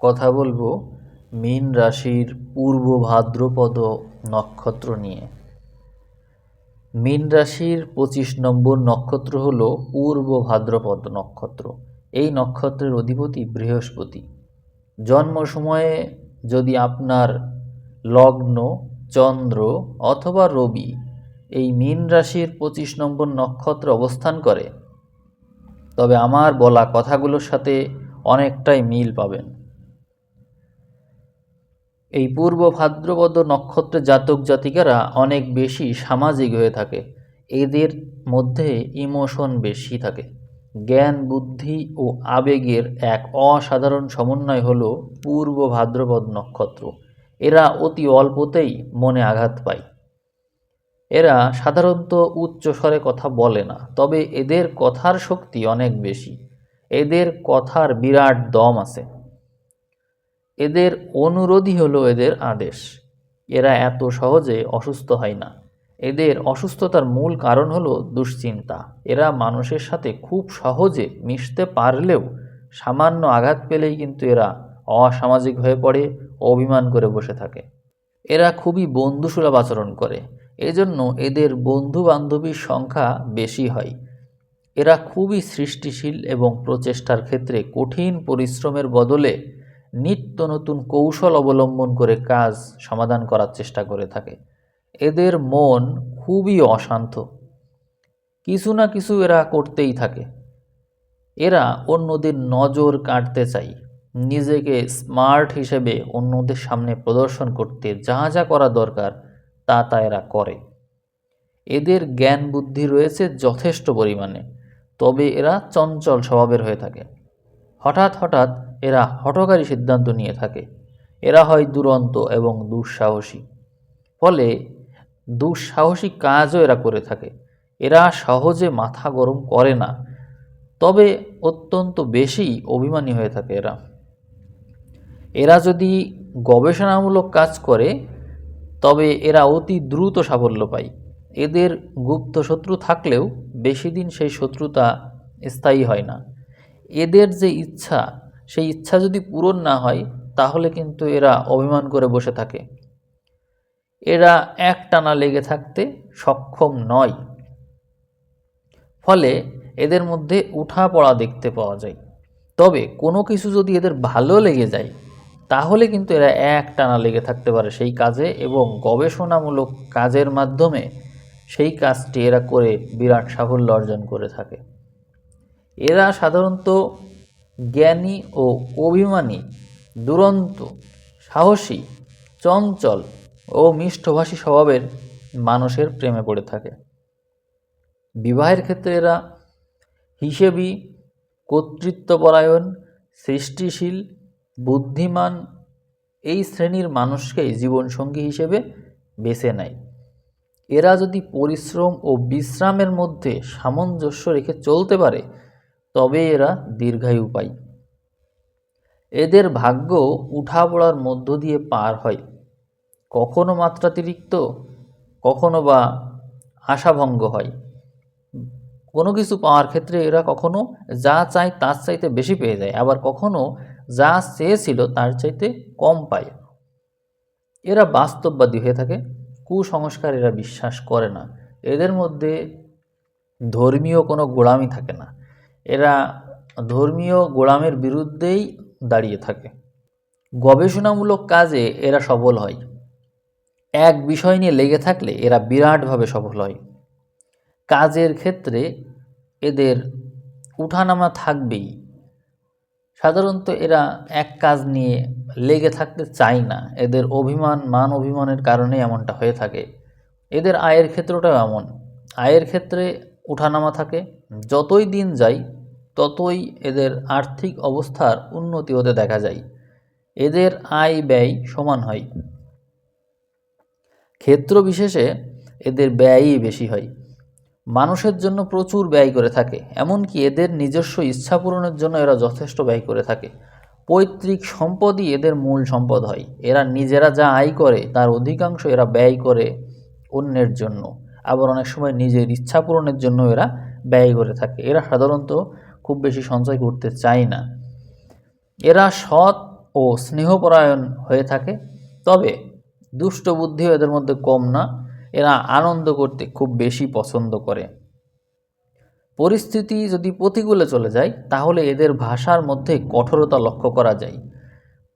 কথা বলব মীন রাশির পূর্ব ভাদ্রপদ নক্ষত্র নিয়ে। মীন রাশির পঁচিশ নম্বর নক্ষত্র হল পূর্ব ভাদ্রপদ নক্ষত্র। এই নক্ষত্রের অধিপতি বৃহস্পতি। জন্ম সময়ে যদি আপনার লগ্ন, চন্দ্র অথবা রবি এই মীন রাশির পঁচিশ নম্বর নক্ষত্রে অবস্থান করে, তবে আমার বলা কথাগুলোর সাথে অনেকটাই মিল পাবেন। এই পূর্ব ভাদ্রপদ নক্ষত্রের জাতক জাতিকারা অনেক বেশি সামাজিক হয়ে থাকে। এদের মধ্যে ইমোশন বেশি থাকে। জ্ঞান, বুদ্ধি ও আবেগের এক অসাধারণ সমন্বয় হল পূর্ব ভাদ্রপদ নক্ষত্র। এরা অতি অল্পতেই মনে আঘাত পায়। এরা সাধারণত উচ্চ স্বরে কথা বলে না, তবে এদের কথার শক্তি অনেক বেশি। এদের কথার বিরাট দম আছে। এদের অনুরোধই হলো এদের আদেশ। এরা এত সহজে অসুস্থ হয় না। এদের অসুস্থতার মূল কারণ হলো দুশ্চিন্তা। এরা মানুষের সাথে খুব সহজে মিশতে পারলেও সামান্য আঘাত পেলেই কিন্তু এরা অসামাজিক হয়ে পড়ে, অভিমান করে বসে থাকে। এরা খুবই বন্ধুসুলভ আচরণ করে। এজন্য এদের বন্ধু বান্ধবীর সংখ্যা বেশি হয়। এরা খুবই সৃষ্টিশীল এবং প্রচেষ্টার ক্ষেত্রে কঠিন পরিশ্রমের বদলে নিত্য নতুন কৌশল অবলম্বন করে কাজ সমাধান করার চেষ্টা করে থাকে। এদের মন খুবই অশান্ত। কিছু না কিছু এরা করতেই থাকে। এরা অন্যদের নজর কাটতে চাই নিজেকে স্মার্ট হিসেবে অন্যদের সামনে প্রদর্শন করতে যা যা করা দরকার তা তা এরা করে। এদের জ্ঞান বুদ্ধি রয়েছে যথেষ্ট পরিমাণে, তবে এরা চঞ্চল স্বভাবের হয়ে থাকে। হঠাৎ হঠাৎ এরা হঠকারী সিদ্ধান্ত নিয়ে থাকে। এরা হয় দুরন্ত এবং দুঃসাহসী। ফলে দুঃসাহসী কাজও এরা করে থাকে। এরা সহজে মাথা গরম করে না। তবে অত্যন্ত বেশি অভিমানী হয়ে থাকে এরা। এরা যদি গবেষণামূলক কাজ করে, তবে এরা অতি দ্রুত সাফল্য পায়। এদের গুপ্ত শত্রু থাকলেও বেশি দিন সেই শত্রুতা স্থায়ী হয় না। এদের যে ইচ্ছা সেই ইচ্ছা যদি পূরণ না হয়, তাহলে কিন্তু এরা অভিমান করে বসে থাকে। এরা এক টানা লেগে থাকতে সক্ষম নয়। ফলে এদের মধ্যে উঠা পড়া দেখতে পাওয়া যায়। তবে কোনো কিছু যদি এদের ভালো লেগে যায়, তাহলে কিন্তু এরা এক টানা লেগে থাকতে পারে সেই কাজে এবং গবেষণামূলক কাজের মাধ্যমে সেই কাজটি এরা করে বিরাট সাফল্য অর্জন করে থাকে। এরা সাধারণত জ্ঞানী ও অভিমানী, দুরন্ত, সাহসী, চঞ্চল ও মিষ্টভাষী স্বভাবের মানুষের প্রেমে পড়ে থাকে। বিবাহের ক্ষেত্রে এরা হিসেবি, কর্তৃত্বপরায়ণ, সৃষ্টিশীল, বুদ্ধিমান এই শ্রেণির মানুষকেই জীবনসঙ্গী হিসেবে বেছে নেয়। এরা যদি পরিশ্রম ও বিশ্রামের মধ্যে সামঞ্জস্য রেখে চলতে পারে তবে এরা দীর্ঘায়ু পায়। এদের ভাগ্য উঠা পড়ার মধ্য দিয়ে পার হয়। কখনো মাত্রাতিরিক্ত, কখনো বা আশাভঙ্গ হয়। কোনো কিছু পাওয়ার ক্ষেত্রে এরা কখনো যা চায় তার চাইতে বেশি পেয়ে যায়, আবার কখনো যা চেয়েছিল তার চাইতে কম পায়। এরা বাস্তববাদী হয়ে থাকে, কুসংস্কার এরা বিশ্বাস করে না। এদের মধ্যে ধর্মীয় কোনো গোড়ামি থাকে না। এরা ধর্মীয় গোড়ামের বিরুদ্ধেই দাঁড়িয়ে থাকে। গবেষণামূলক কাজে এরা সফল হয়। এক বিষয় নিয়ে লেগে থাকলে এরা বিরাটভাবে সফল হয়। কাজের ক্ষেত্রে এদের উঠানামা থাকবেই। সাধারণত এরা এক কাজ নিয়ে লেগে থাকতে চায় না। এদের অভিমান, মান অভিমানের কারণে এমনটা হয়ে থাকে। এদের আয়ের ক্ষেত্রটাও এমন। আয়ের ক্ষেত্রে উঠানামা থাকে। যতই দিন যায় ততই এদের আর্থিক অবস্থার উন্নতি হতে দেখা যায়। এদের আয় ব্যয় সমান হয়। ক্ষেত্র বিশেষে এদের ব্যয়ই বেশি হয়। মানুষের জন্য প্রচুর ব্যয় করে থাকে, এমনকি এদের নিজস্ব ইচ্ছা পূরণের জন্য এরা যথেষ্ট ব্যয় করে থাকে। পৈতৃক সম্পদই এদের মূল সম্পদ হয়। এরা নিজেরা যা আয় করে, তার অধিকাংশ এরা ব্যয় করে অন্যের জন্য। আবার অনেক সময় নিজের ইচ্ছা পূরণের জন্য এরা ব্যয় করে থাকে। এরা সাধারণত খুব বেশি সঞ্চয় করতে চায় না। এরা সৎ ও স্নেহপরায়ণ হয়ে থাকে, তবে দুষ্ট বুদ্ধিও এদের মধ্যে কম না, এরা আনন্দ করতে খুব বেশি পছন্দ করে। পরিস্থিতি যদি প্রতিকূলে চলে যায়, তাহলে এদের ভাষার মধ্যে কঠোরতা লক্ষ্য করা যায়।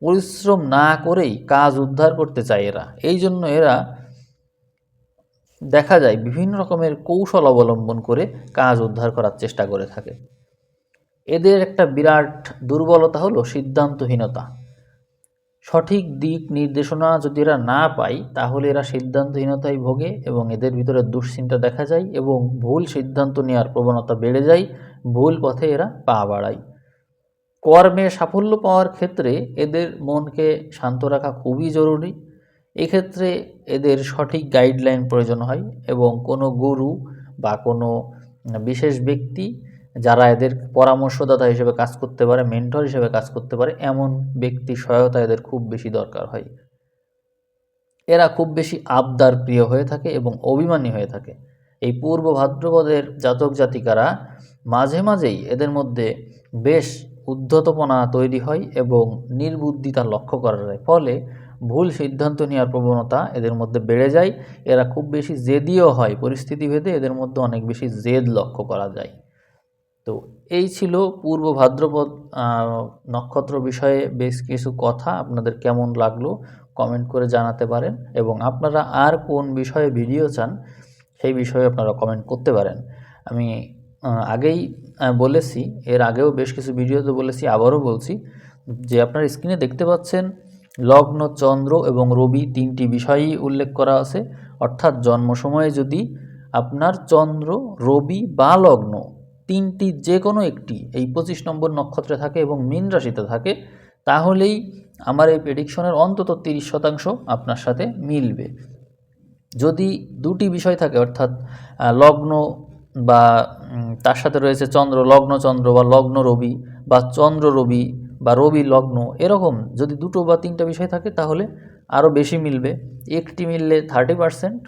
পরিশ্রম না করেই কাজ উদ্ধার করতে চায় এরা। এই জন্য এরা দেখা যায় বিভিন্ন রকমের কৌশল অবলম্বন করে কাজ উদ্ধার করার চেষ্টা করে থাকে। এদের একটা বিরাট দুর্বলতা হলো সিদ্ধান্তহীনতা। সঠিক দিক নির্দেশনা যদি এরা না পায়, তাহলে এরা সিদ্ধান্তহীনতায় ভোগে এবং এদের ভিতরে দুশ্চিন্তা দেখা যায় এবং ভুল সিদ্ধান্ত নেওয়ার প্রবণতা বেড়ে যায়, ভুল পথে এরা পা বাড়ায়। কর্মে সাফল্য পাওয়ার ক্ষেত্রে এদের মনকে শান্ত রাখা খুবই জরুরি। এক্ষেত্রে এদের সঠিক গাইডলাইন প্রয়োজন হয় এবং কোনো গুরু বা কোনো বিশেষ ব্যক্তি যারা এদের পরামর্শদাতা হিসেবে কাজ করতে পারে মেন্টর হিসেবে কাজ করতে পারে, এমন ব্যক্তি সহায়তা এদের খুব বেশি দরকার হয়। এরা খুব বেশি আবদার প্রিয় হয়ে থাকে এবং অভিমানী হয়ে থাকে। এই পূর্ব ভাদ্রপদের জাতক জাতিকারা মাঝে মাঝেই এদের মধ্যে বেশ উদ্ধতপনা তৈরি হয় এবং নির্বুদ্ধিতা লক্ষ্য করা যায়। ফলে ভুল সিদ্ধান্ত নেওয়ার প্রবণতা এদের মধ্যে বেড়ে যায়। এরা খুব বেশি জেদিও হয়। পরিস্থিতি ভেদে এদের মধ্যে অনেক বেশি জেদ লক্ষ্য করা যায়। তো এই ছিল পূর্ব ভাদ্রপদ নক্ষত্র বিষয়ে বেশ কিছু কথা। আপনাদের কেমন লাগল কমেন্ট করে জানাতে পারেন এবং আপনারা আর কোন বিষয়ে ভিডিও চান সেই বিষয়ে আপনারা কমেন্ট করতে পারেন। আমি আগেই বলেছি, এর আগেও বেশ কিছু ভিডিওতে বলেছি, আবারও বলছি যে আপনার স্ক্রিনে দেখতে পাচ্ছেন লগ্ন, চন্দ্র এবং রবি তিনটি বিষয়ই উল্লেখ করা আছে। অর্থাৎ জন্ম সময়ে যদি আপনার চন্দ্র, রবি বা লগ্ন তিনটি যে কোনো একটি এই পঁচিশ নম্বর নক্ষত্রে থাকে এবং মীন রাশিতে থাকে, তাহলেই আমার এই প্রেডিকশনের অন্তত তিরিশ শতাংশ আপনার সাথে মিলবে। যদি দুটি বিষয় থাকে, অর্থাৎ লগ্ন বা তার সাথে রয়েছে চন্দ্র লগ্ন চন্দ্র বা লগ্ন রবি বা চন্দ্র রবি বা রবি লগ্ন, এরকম যদি দুটো বা তিনটা বিষয় থাকে, তাহলে আরও বেশি মিলবে। একটি মিললে thirty percent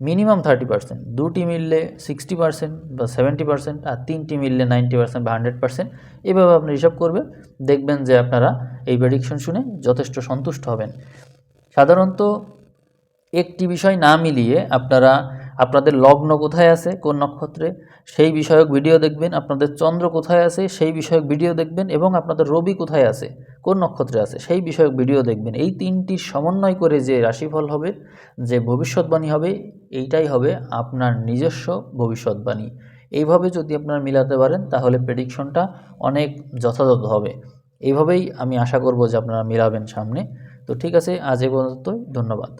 minimum thirty percent দুটি মিললে সিক্সটি পার্সেন্ট বা সেভেন্টি পার্সেন্ট আর তিনটি মিললে নাইনটি পার্সেন্ট বা হান্ড্রেড পার্সেন্ট এভাবে আপনি হিসাব করবেন, দেখবেন যে আপনারা এই প্রেডিকশন শুনে যথেষ্ট সন্তুষ্ট হবেন। সাধারণত একটি বিষয় না মিলিয়ে আপনারা আপনাদের লগ্ন কোথায় আছে, কোন নক্ষত্রে, সেই বিষয়ক ভিডিও দেখবেন, আপনাদের চন্দ্র কোথায় আছে, সেই বিষয়ক ভিডিও দেখবেন এবং আপনাদের রবি কোথায় আছে, কোন নক্ষত্রে আছে, সেই বিষয়ক ভিডিও দেখবেন। এই তিনটি সমন্বয় করে যে রাশিফল হবে, যে ভবিষ্যৎবাণী হবে, এইটাই হবে আপনার নিজস্ব ভবিষ্যৎবাণী। এইভাবে যদি আপনারা মিলাতে পারেন, তাহলে প্রেডিকশনটা অনেক যথাযথ হবে। এইভাবেই আমি আশা করব যে আপনারা মিলাবেন সামনে। তো ঠিক আছে, আজ এ পর্যন্তই, ধন্যবাদ।